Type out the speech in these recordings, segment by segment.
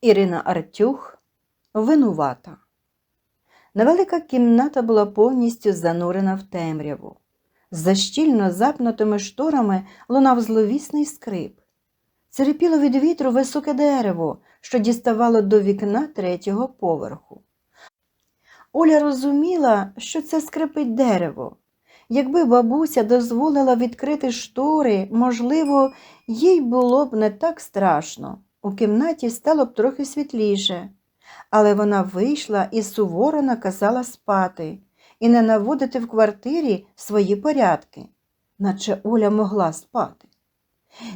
Ірина Артюх винувата. Невелика кімната була повністю занурена в темряву. За щільно запнутими шторами лунав зловісний скрип. Церепіло від вітру високе дерево, що діставало до вікна третього поверху. Оля розуміла, що це скрипить дерево. Якби бабуся дозволила відкрити штори, можливо, їй було б не так страшно. У кімнаті стало б трохи світліше, але вона вийшла і суворо наказала спати і не наводити в квартирі свої порядки, наче Оля могла спати.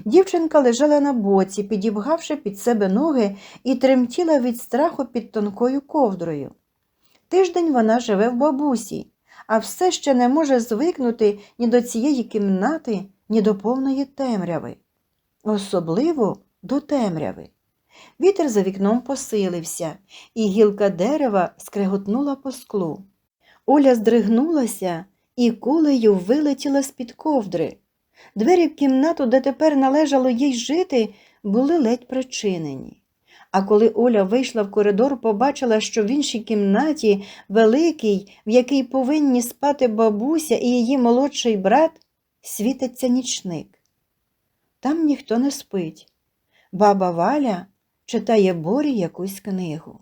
Дівчинка лежала на боці, підібгавши під себе ноги і тремтіла від страху під тонкою ковдрою. Тиждень вона живе в бабусі, а все ще не може звикнути ні до цієї кімнати, ні до повної темряви. Особливо до темряви. Вітер за вікном посилився, і гілка дерева скреготнула по склу. Оля здригнулася і кулею вилетіла з-під ковдри. Двері в кімнату, де тепер належало їй жити, були ледь причинені. А коли Оля вийшла в коридор, побачила, що в іншій кімнаті, великий, в якій повинні спати бабуся і її молодший брат, світиться нічник. Там ніхто не спить. Баба Валя читає борі якусь книгу.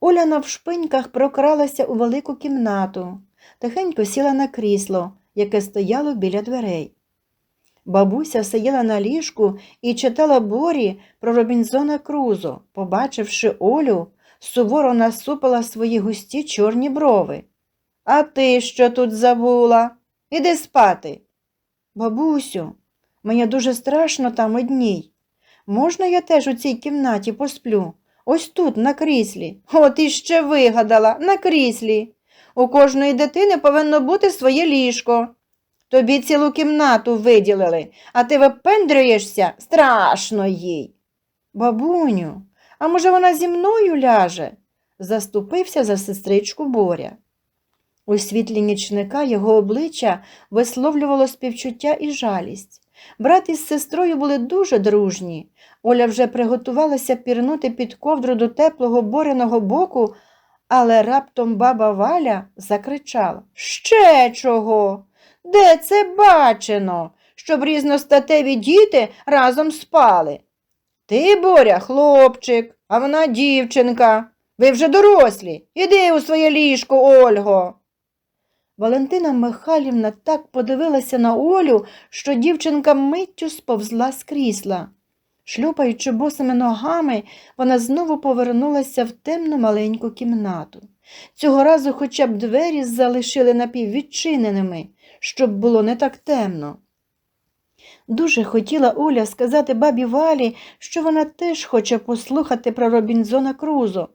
Оля навшпиньках прокралася у велику кімнату, тихенько сіла на крісло, яке стояло біля дверей. Бабуся сиділа на ліжку і читала борі про Робінзона Крузо. Побачивши Олю, суворо насупила свої густі чорні брови. А ти що тут забула? Іди спати. Бабусю, мені дуже страшно там одній. Можна я теж у цій кімнаті посплю? Ось тут, на кріслі. От іще вигадала, на кріслі. У кожної дитини повинно бути своє ліжко. Тобі цілу кімнату виділили, а ти випендрюєшся страшно їй. Бабуню, а може вона зі мною ляже? заступився за сестричку Боря. У світлі нічника його обличчя висловлювало співчуття і жалість. Брат із сестрою були дуже дружні. Оля вже приготувалася пірнути під ковдру до теплого бореного боку, але раптом баба Валя закричала Ще чого? Де це бачено, щоб різностатеві діти разом спали? Ти, Боря, хлопчик, а вона дівчинка. Ви вже дорослі. Іди у своє ліжко, Ольго. Валентина Михайлівна так подивилася на Олю, що дівчинка миттю сповзла з крісла. Шлюпаючи босими ногами, вона знову повернулася в темну маленьку кімнату. Цього разу хоча б двері залишили напіввідчиненими, щоб було не так темно. Дуже хотіла Оля сказати бабі Валі, що вона теж хоче послухати про Робінзона Крузо,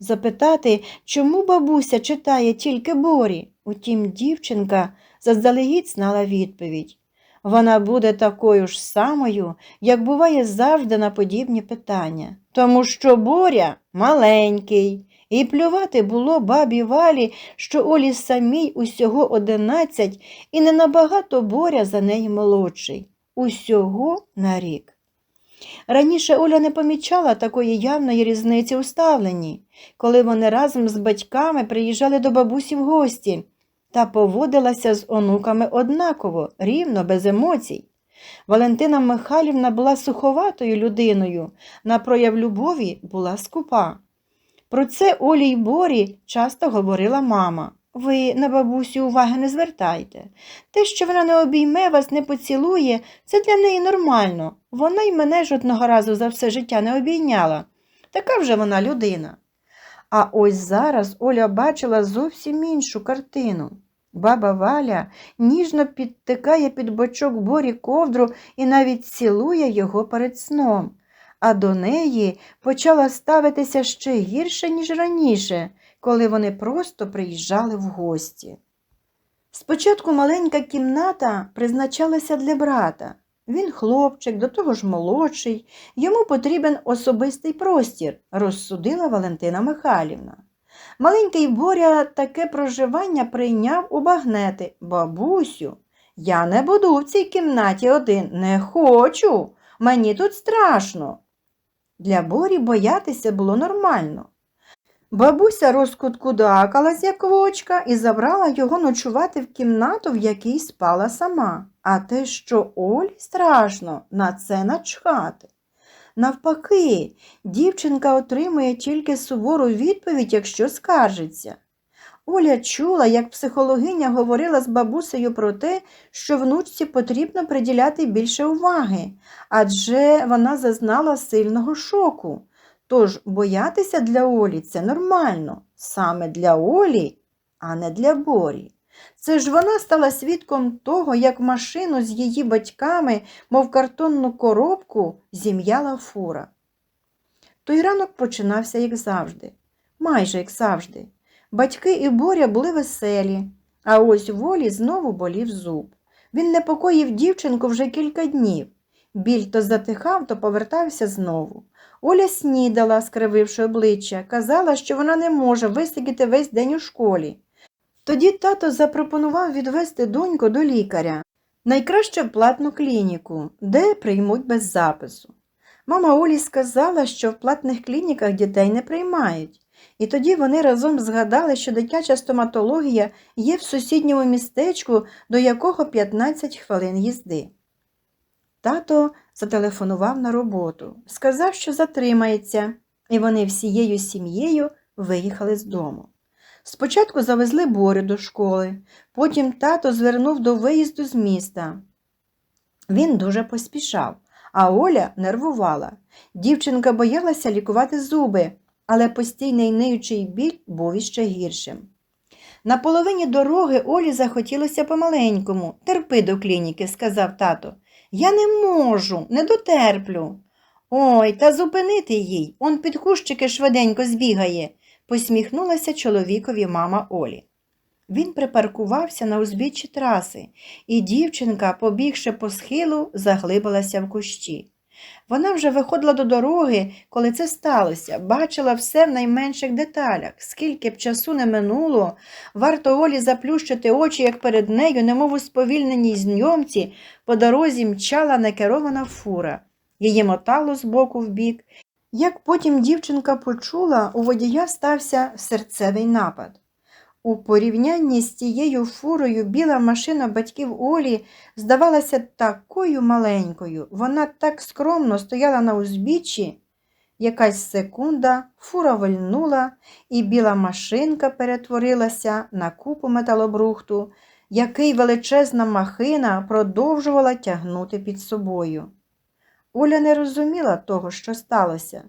запитати, чому бабуся читає тільки борі. Утім, дівчинка заздалегідь знала відповідь. Вона буде такою ж самою, як буває завжди на подібні питання, тому що Боря маленький, і плювати було бабі валі, що Олі самій усього одинадцять, і не набагато Боря за неї молодший, усього на рік. Раніше Оля не помічала такої явної різниці у ставленні, коли вони разом з батьками приїжджали до бабусі в гості та поводилася з онуками однаково, рівно, без емоцій. Валентина Михайлівна була суховатою людиною, на прояв любові була скупа. Про це Олі й Борі часто говорила мама. Ви на бабусю уваги не звертайте. Те, що вона не обійме вас, не поцілує, це для неї нормально. Вона й мене ж одного разу за все життя не обійняла. Така вже вона людина. А ось зараз Оля бачила зовсім іншу картину. Баба Валя ніжно підтикає під бочок борі ковдру і навіть цілує його перед сном, а до неї почала ставитися ще гірше, ніж раніше, коли вони просто приїжджали в гості. Спочатку маленька кімната призначалася для брата. Він хлопчик, до того ж молодший, йому потрібен особистий простір, розсудила Валентина Михайлівна. Маленький Боря таке проживання прийняв у багнети. Бабусю, я не буду в цій кімнаті один, не хочу. Мені тут страшно. Для Борі боятися було нормально. Бабуся розкуткудакалась, як вочка, і забрала його ночувати в кімнату, в якій спала сама. А те, що Олі страшно, на це начхати. Навпаки, дівчинка отримує тільки сувору відповідь, якщо скаржиться. Оля чула, як психологиня говорила з бабусею про те, що внучці потрібно приділяти більше уваги, адже вона зазнала сильного шоку. Тож боятися для Олі це нормально, саме для Олі, а не для Борі. Це ж вона стала свідком того, як машину з її батьками, мов картонну коробку, зім'яла фура. Той ранок починався, як завжди, майже як завжди. Батьки і Боря були веселі, а ось волі знову болів зуб. Він непокоїв дівчинку вже кілька днів. Біль то затихав, то повертався знову. Оля снідала, скрививши обличчя, казала, що вона не може висидіти весь день у школі. Тоді тато запропонував відвести доньку до лікаря, найкраще в платну клініку, де приймуть без запису. Мама Олі сказала, що в платних клініках дітей не приймають. І тоді вони разом згадали, що дитяча стоматологія є в сусідньому містечку, до якого 15 хвилин їзди. Тато зателефонував на роботу, сказав, що затримається, і вони всією сім'єю виїхали з дому. Спочатку завезли Борю до школи, потім тато звернув до виїзду з міста. Він дуже поспішав, а Оля нервувала. Дівчинка боялася лікувати зуби, але постійний ниючий біль був іще гіршим. На половині дороги Олі захотілося помаленькому. Терпи до клініки, сказав тато. Я не можу, не дотерплю. Ой, та зупинити їй, он під кущики швиденько збігає, посміхнулася чоловікові мама Олі. Він припаркувався на узбіччі траси, і дівчинка, побігши по схилу, заглибилася в кущі. Вона вже виходила до дороги, коли це сталося, бачила все в найменших деталях. Скільки б часу не минуло, варто Олі заплющити очі, як перед нею, немов у сповільненій знйомці, по дорозі мчала некерована фура. Її мотало з боку в бік. Як потім дівчинка почула, у водія стався серцевий напад. У порівнянні з тією фурою біла машина батьків Олі здавалася такою маленькою. Вона так скромно стояла на узбіччі. Якась секунда фура вильнула, і біла машинка перетворилася на купу металобрухту, який величезна махина продовжувала тягнути під собою. Оля не розуміла того, що сталося.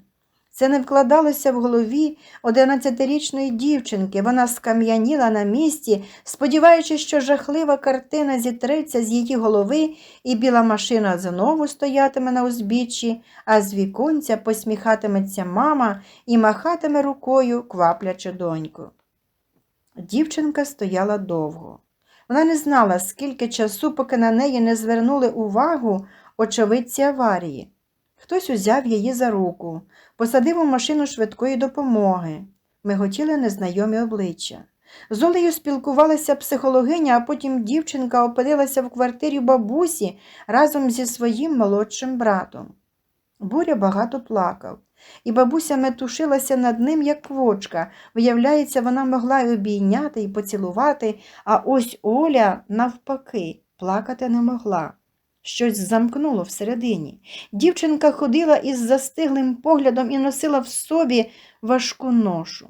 Це не вкладалося в голові одинадцятирічної дівчинки. Вона скам'яніла на місці, сподіваючись, що жахлива картина зітреться з її голови, і біла машина знову стоятиме на узбіччі, а з віконця посміхатиметься мама і махатиме рукою, кваплячи доньку. Дівчинка стояла довго. Вона не знала, скільки часу, поки на неї не звернули увагу очевидці аварії. Хтось узяв її за руку, посадив у машину швидкої допомоги. Ми хотіли незнайомі обличчя. З Олею спілкувалася психологиня, а потім дівчинка опинилася в квартирі бабусі разом зі своїм молодшим братом. Боря багато плакав, і бабуся метушилася над ним, як квочка. Виявляється, вона могла й обійняти і поцілувати, а ось Оля, навпаки, плакати не могла. Щось замкнуло всередині. Дівчинка ходила із застиглим поглядом і носила в собі важку ношу.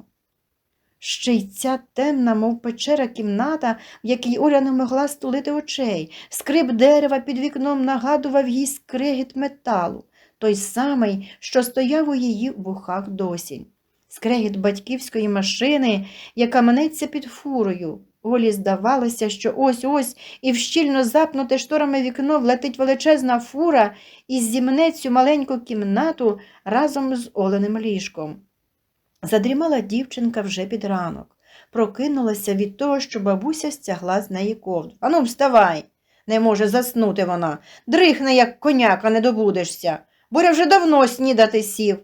Ще й ця темна, мов печера кімната, в якій Оля не могла стулити очей. Скрип дерева під вікном нагадував їй скрегіт металу, той самий, що стояв у її вухах досі. Скрегіт батьківської машини, яка манеться під фурою. Олі здавалося, що ось-ось і в щільно запнуте шторами вікно влетить величезна фура і зімне цю маленьку кімнату разом з оленим ліжком. Задрімала дівчинка вже під ранок. Прокинулася від того, що бабуся стягла з неї ковдру. Ану, вставай. Не може заснути вона. Дрихне, як коняка, не добудешся. Боря вже давно снідати сів.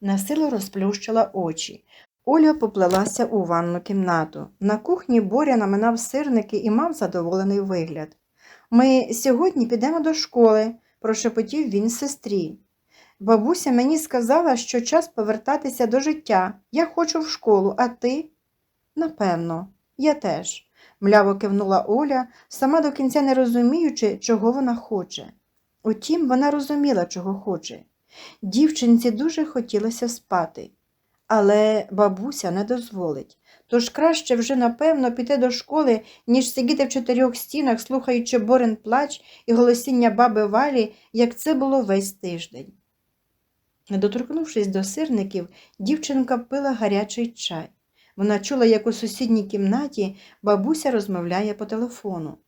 Насилу розплющила очі. Оля поплелася у ванну кімнату. На кухні Боря наминав сирники і мав задоволений вигляд. Ми сьогодні підемо до школи, прошепотів він сестрі. Бабуся мені сказала, що час повертатися до життя. Я хочу в школу, а ти? Напевно, я теж, мляво кивнула Оля, сама до кінця не розуміючи, чого вона хоче. Утім, вона розуміла, чого хоче. Дівчинці дуже хотілося спати, але бабуся не дозволить. Тож краще вже, напевно, піти до школи, ніж сидіти в чотирьох стінах, слухаючи Борин плач і голосіння баби Валі, як це було весь тиждень. Не доторкнувшись до сирників, дівчинка пила гарячий чай. Вона чула, як у сусідній кімнаті бабуся розмовляє по телефону.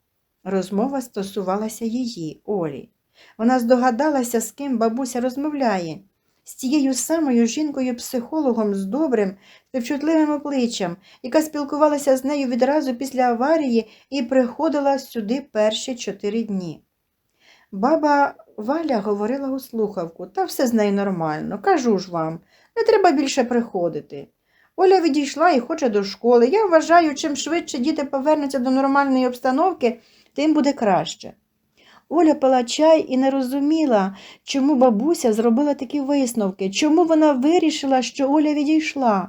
Розмова стосувалася її, Олі. Вона здогадалася, з ким бабуся розмовляє, з тією самою жінкою-психологом з добрим, співчутливим обличчям, яка спілкувалася з нею відразу після аварії і приходила сюди перші чотири дні. Баба Валя говорила у слухавку, та все з нею нормально, кажу ж вам, не треба більше приходити. Оля відійшла і хоче до школи. Я вважаю, чим швидше діти повернуться до нормальної обстановки, тим буде краще. Оля пила чай і не розуміла, чому бабуся зробила такі висновки, чому вона вирішила, що Оля відійшла.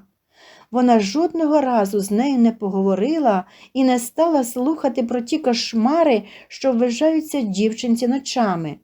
Вона жодного разу з нею не поговорила і не стала слухати про ті кошмари, що вважаються дівчинці ночами.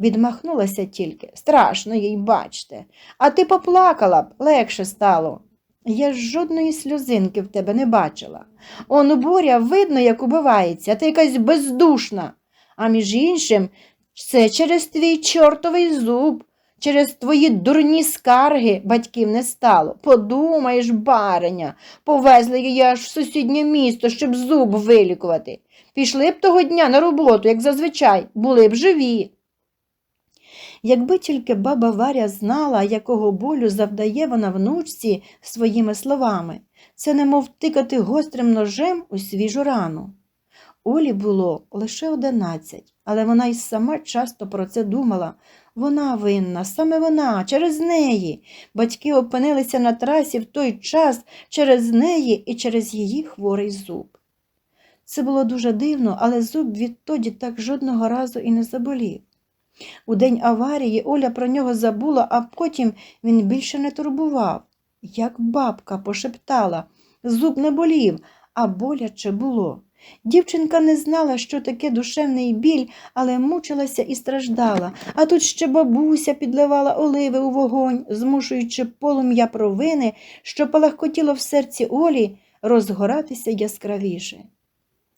Відмахнулася тільки. Страшно їй бачте. А ти поплакала б, легше стало. Я жодної сльозинки в тебе не бачила. Он Боря видно, як убивається, ти якась бездушна. А між іншим, це через твій чортовий зуб, через твої дурні скарги батьків не стало. Подумаєш, бариня, повезли її аж в сусіднє місто, щоб зуб вилікувати. Пішли б того дня на роботу, як зазвичай, були б живі. Якби тільки баба Варя знала, якого болю завдає вона внучці своїми словами, це немов тикати гострим ножем у свіжу рану. Олі було лише одинадцять, але вона й сама часто про це думала. Вона винна, саме вона, через неї. Батьки опинилися на трасі в той час через неї і через її хворий зуб. Це було дуже дивно, але зуб відтоді так жодного разу і не заболів. У день аварії Оля про нього забула, а потім він більше не турбував. Як бабка пошептала, зуб не болів, а боляче було. Дівчинка не знала, що таке душевний біль, але мучилася і страждала, а тут ще бабуся підливала оливи у вогонь, змушуючи полум'я провини, що палахкотіло в серці Олі, розгоратися яскравіше.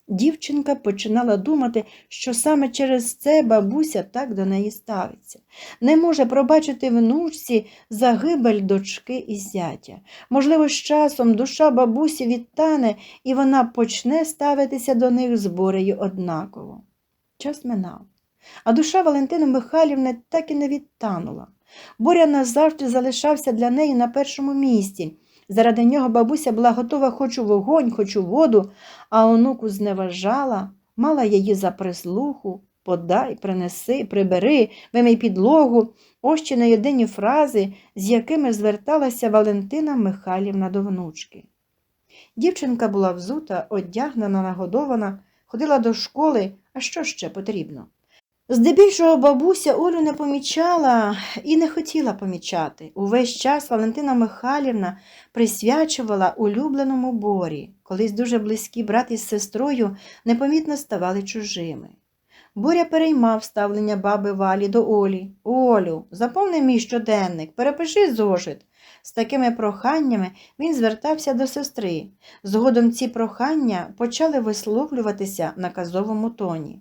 Дівчинка починала думати, що саме через це бабуся так до неї ставиться. Не може пробачити внучці загибель дочки і зятя. Можливо, з часом душа бабусі відтане, і вона почне ставитися до них з Борею однаково. Час минав, а душа Валентини Михайлівни так і не відтанула. Боря назавжди залишався для неї на першому місці. Заради нього бабуся була готова хоч у вогонь, хоч у воду, а онуку зневажала, мала її за прислуху, подай, принеси, прибери, вимий підлогу, ось ще не єдині фрази, з якими зверталася Валентина Михайлівна до внучки. Дівчинка була взута, одягнена, нагодована, ходила до школи, а що ще потрібно? Здебільшого бабуся Олю не помічала і не хотіла помічати. Увесь час Валентина Михайлівна присвячувала улюбленому борі. Колись дуже близькі брат із сестрою непомітно ставали чужими. Боря переймав ставлення баби Валі до Олі. Олю, заповни мій щоденник, перепиши зошит. З такими проханнями він звертався до сестри. Згодом ці прохання почали висловлюватися на казовому тоні.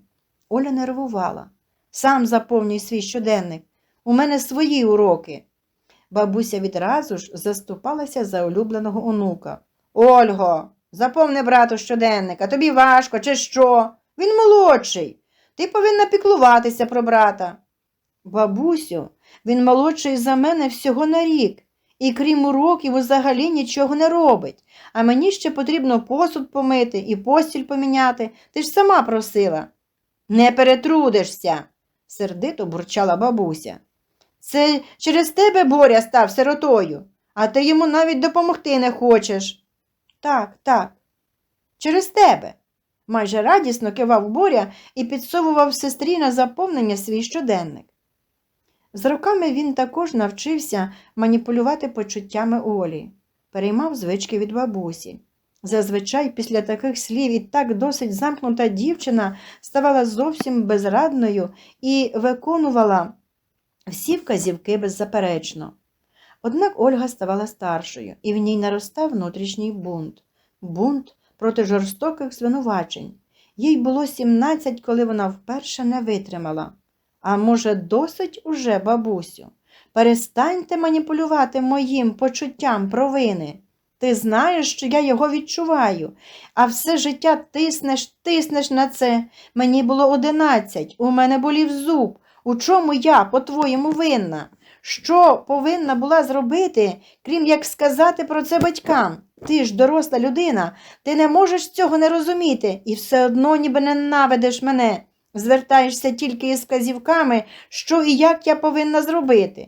Оля нервувала. Сам заповнюй свій щоденник. У мене свої уроки. Бабуся відразу ж заступалася за улюбленого онука. Ольго, заповни брату щоденник, а тобі важко, чи що? Він молодший. Ти повинна піклуватися про брата. Бабусю, він молодший за мене всього на рік, і крім уроків, взагалі нічого не робить. А мені ще потрібно посуд помити і постіль поміняти. Ти ж сама просила. Не перетрудишся, сердито бурчала бабуся. Це через тебе Боря став сиротою, а ти йому навіть допомогти не хочеш. Так, так, через тебе. Майже радісно кивав Боря і підсовував сестрі на заповнення свій щоденник. З роками він також навчився маніпулювати почуттями Олі, переймав звички від бабусі. Зазвичай після таких слів і так досить замкнута дівчина ставала зовсім безрадною і виконувала всі вказівки беззаперечно. Однак Ольга ставала старшою, і в ній наростав внутрішній бунт бунт проти жорстоких звинувачень. Їй було 17, коли вона вперше не витримала. А може, досить уже, бабусю? Перестаньте маніпулювати моїм почуттям провини. Ти знаєш, що я його відчуваю, а все життя тиснеш, тиснеш на це. Мені було одинадцять, у мене болів зуб. У чому я, по-твоєму, винна? Що повинна була зробити, крім як сказати про це батькам? Ти ж доросла людина, ти не можеш цього не розуміти і все одно ніби ненавидиш мене. Звертаєшся тільки із казівками, що і як я повинна зробити.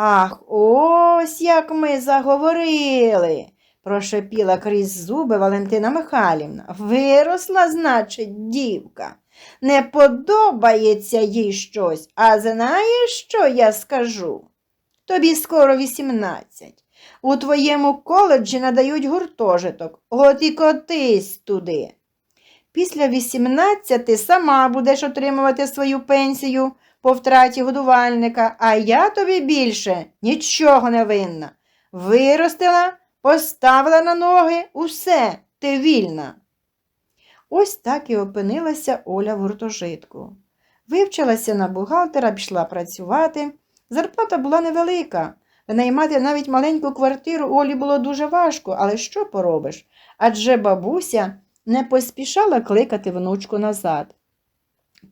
Ах, ось як ми заговорили, прошепіла крізь зуби Валентина Михайлівна. Виросла, значить, дівка. Не подобається їй щось, а знаєш, що я скажу? Тобі скоро вісімнадцять. У твоєму коледжі надають гуртожиток, от і котись туди. Після вісімнадцяти сама будеш отримувати свою пенсію по втраті годувальника, а я тобі більше нічого не винна. Виростила, поставила на ноги, усе, ти вільна. Ось так і опинилася Оля в гуртожитку. Вивчилася на бухгалтера, пішла працювати. Зарплата була невелика. Винаймати навіть маленьку квартиру Олі було дуже важко, але що поробиш? Адже бабуся не поспішала кликати внучку назад.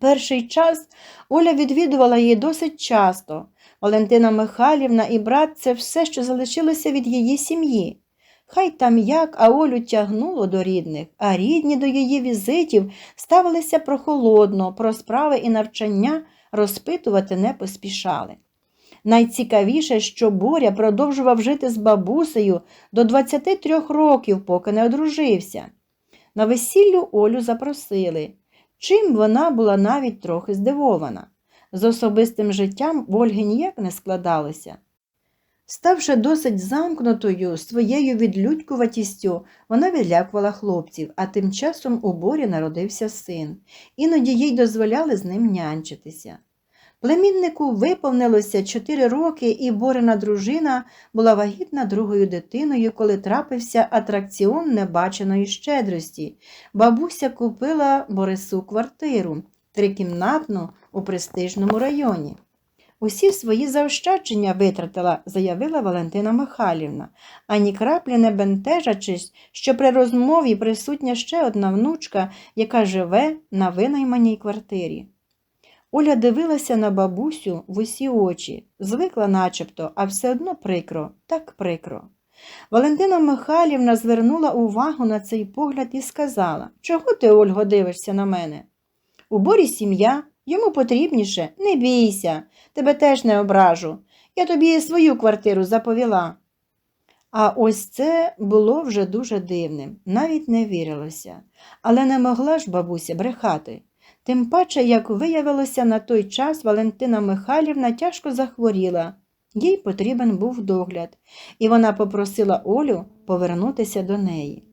Перший час Оля відвідувала її досить часто. Валентина Михайлівна і брат це все, що залишилося від її сім'ї. Хай там як, а Олю тягнуло до рідних, а рідні до її візитів ставилися прохолодно, про справи і навчання розпитувати не поспішали. Найцікавіше, що Боря продовжував жити з бабусею до 23 років, поки не одружився. На весіллю Олю запросили, чим вона була навіть трохи здивована. З особистим життям в Ольги ніяк не складалося. Ставши досить замкнутою своєю відлюдькуватістю, вона відлякувала хлопців, а тим часом у борі народився син. Іноді їй дозволяли з ним нянчитися. Племіннику виповнилося чотири роки, і Борина дружина була вагітна другою дитиною, коли трапився атракціон небаченої щедрості. Бабуся купила Борису квартиру трикімнатну у престижному районі. Усі свої заощадження витратила, заявила Валентина Михайлівна, ані краплі не бентежачись, що при розмові присутня ще одна внучка, яка живе на винайманій квартирі. Оля дивилася на бабусю в усі очі, звикла начебто, а все одно прикро, так прикро. Валентина Михайлівна звернула увагу на цей погляд і сказала Чого ти, Ольго, дивишся на мене? У борі сім'я, йому потрібніше, не бійся, тебе теж не ображу. Я тобі свою квартиру заповіла. А ось це було вже дуже дивним, навіть не вірилося. Але не могла ж бабуся брехати. Тим паче, як виявилося, на той час Валентина Михайлівна тяжко захворіла, їй потрібен був догляд, і вона попросила Олю повернутися до неї.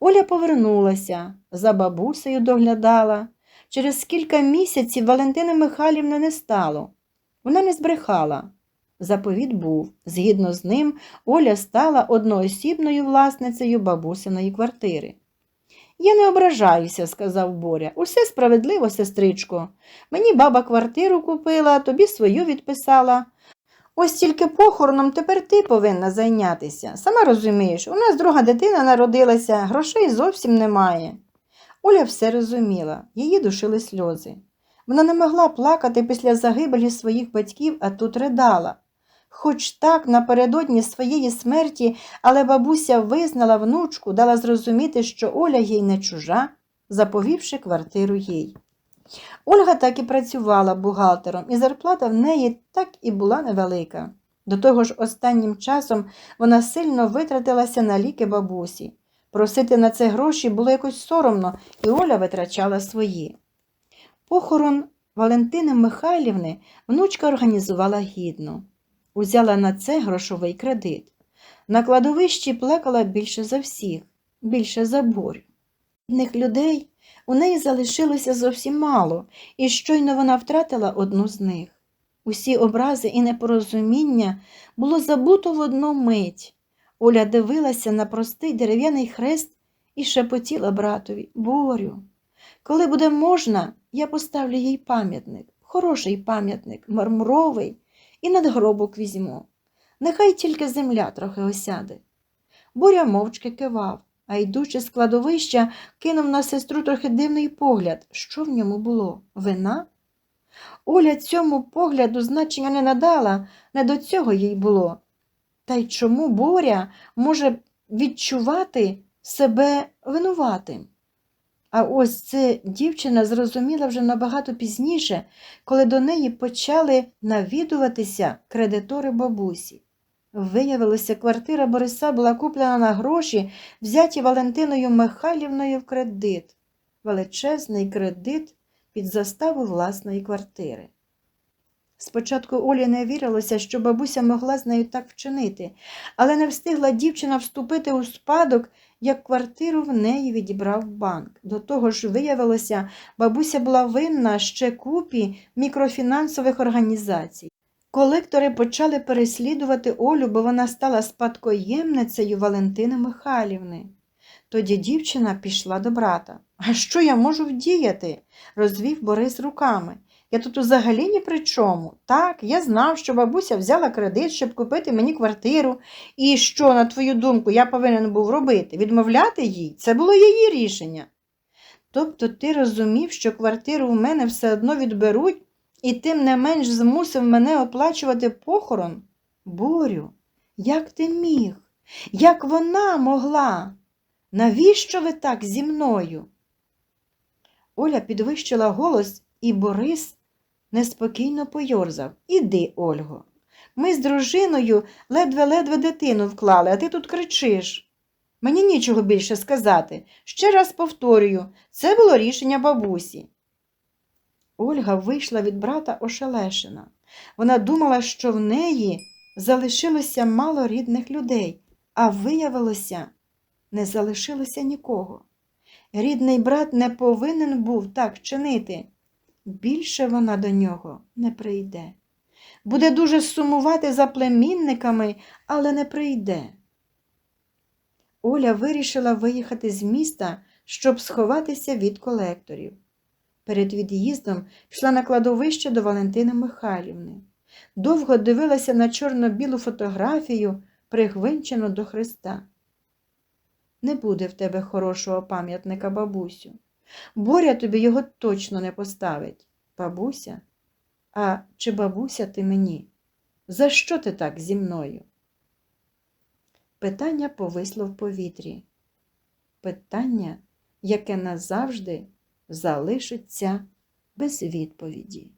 Оля повернулася, за бабусею доглядала. Через кілька місяців Валентини Михайлівни не стало. Вона не збрехала. Заповіт був. Згідно з ним, Оля стала одноосібною власницею бабусиної квартири. Я не ображаюся, сказав Боря. Усе справедливо, сестричко. Мені баба квартиру купила, тобі свою відписала. Ось тільки похороном тепер ти повинна зайнятися. Сама розумієш, у нас друга дитина народилася, грошей зовсім немає. Оля все розуміла, її душили сльози. Вона не могла плакати після загибелі своїх батьків, а тут ридала. Хоч так напередодні своєї смерті, але бабуся визнала внучку, дала зрозуміти, що Оля їй не чужа, заповівши квартиру їй. Ольга так і працювала бухгалтером, і зарплата в неї так і була невелика. До того ж, останнім часом вона сильно витратилася на ліки бабусі. Просити на це гроші було якось соромно, і Оля витрачала свої. Похорон Валентини Михайлівни внучка організувала гідно, узяла на це грошовий кредит. На кладовищі плакала більше за всіх, більше за борю. Бідних людей у неї залишилося зовсім мало, і щойно вона втратила одну з них. Усі образи і непорозуміння було забуто в одну мить. Оля дивилася на простий дерев'яний хрест і шепотіла братові Борю, коли буде можна, я поставлю їй пам'ятник, хороший пам'ятник, мармуровий, і надгробок візьму. Нехай тільки земля трохи осяде. Боря мовчки кивав, а йдучи з кладовища, кинув на сестру трохи дивний погляд. Що в ньому було? Вина? Оля цьому погляду значення не надала, не до цього їй було. Та й чому Боря може відчувати себе винуватим? А ось це дівчина зрозуміла вже набагато пізніше, коли до неї почали навідуватися кредитори бабусі. Виявилося, квартира Бориса була куплена на гроші, взяті Валентиною Михайлівною в кредит, величезний кредит під заставу власної квартири. Спочатку Олі не вірилося, що бабуся могла з нею так вчинити, але не встигла дівчина вступити у спадок, як квартиру в неї відібрав банк. До того ж, виявилося, бабуся була винна ще купі мікрофінансових організацій. Колектори почали переслідувати Олю, бо вона стала спадкоємницею Валентини Михайлівни. Тоді дівчина пішла до брата. А що я можу вдіяти? розвів Борис руками. Я тут взагалі ні при чому. Так, я знав, що бабуся взяла кредит, щоб купити мені квартиру. І що, на твою думку, я повинен був робити? Відмовляти їй? Це було її рішення. Тобто ти розумів, що квартиру в мене все одно відберуть, і тим не менш змусив мене оплачувати похорон? Борю, як ти міг? Як вона могла? Навіщо ви так зі мною? Оля підвищила голос, і Борис неспокійно пойорзав. Іди, Ольго. Ми з дружиною ледве-ледве дитину вклали, а ти тут кричиш. Мені нічого більше сказати. Ще раз повторюю, це було рішення бабусі. Ольга вийшла від брата ошелешена. Вона думала, що в неї залишилося мало рідних людей, а виявилося, не залишилося нікого. Рідний брат не повинен був так чинити. Більше вона до нього не прийде. Буде дуже сумувати за племінниками, але не прийде. Оля вирішила виїхати з міста, щоб сховатися від колекторів. Перед від'їздом пішла на кладовище до Валентини Михайлівни. Довго дивилася на чорно-білу фотографію, пригвинчену до Христа. Не буде в тебе хорошого пам'ятника, бабусю. Боря тобі його точно не поставить. Бабуся? А чи бабуся ти мені? За що ти так зі мною? Питання повисло в повітрі. Питання, яке назавжди залишиться без відповіді.